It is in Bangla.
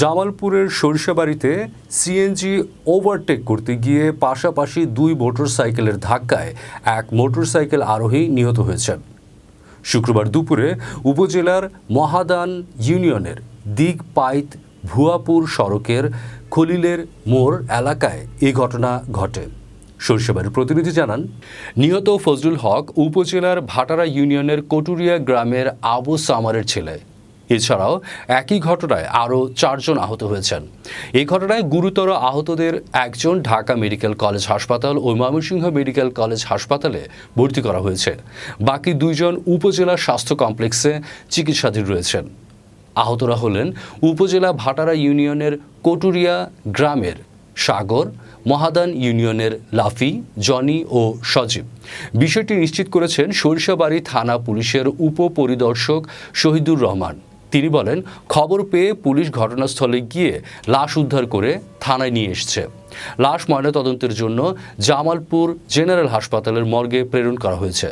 জামালপুরের সরিষাবাড়িতে সিএনজি ওভারটেক করতে গিয়ে পাশাপাশি দুই মোটরসাইকেলের ধাক্কায় এক মোটরসাইকেল আরোহী নিহত হয়েছেন। শুক্রবার দুপুরে উপজেলার মহাদান ইউনিয়নের দিক পাইত ভুয়াপুর সড়কের খলিলের মোড় এলাকায় এই ঘটনা ঘটে। সরিষাবাড়ির প্রতিনিধি জানান, নিহত ফজলুল হক উপজেলার ভাটারা ইউনিয়নের কটুরিয়া গ্রামের আবু সামারের ছেলে। এছাড়াও একই ঘটনায় আরও চারজন আহত হয়েছেন। এই ঘটনায় গুরুতর আহতদের একজন ঢাকা মেডিকেল কলেজ হাসপাতাল ও ময়মনসিংহ মেডিকেল কলেজ হাসপাতালে ভর্তি করা হয়েছে। বাকি দুইজন উপজেলা স্বাস্থ্য কমপ্লেক্সে চিকিৎসাধীন রয়েছেন। আহতরা হলেন উপজেলা ভাটারা ইউনিয়নের কটুরিয়া গ্রামের সাগর, মহাদান ইউনিয়নের লাফি, জনি ও সজীব। বিষয়টি নিশ্চিত করেছেন সরিষাবাড়ি থানা পুলিশের উপপরিদর্শক শহীদুর রহমান। তিনি বলেন, খবর পেয়ে পুলিশ ঘটনাস্থলে গিয়ে লাশ উদ্ধার করে থানায় নিয়ে এসছে লাশ ময়নাতদন্তের জন্য জামালপুর জেনারেল হাসপাতালের মর্গে প্রেরণ করা হয়েছে.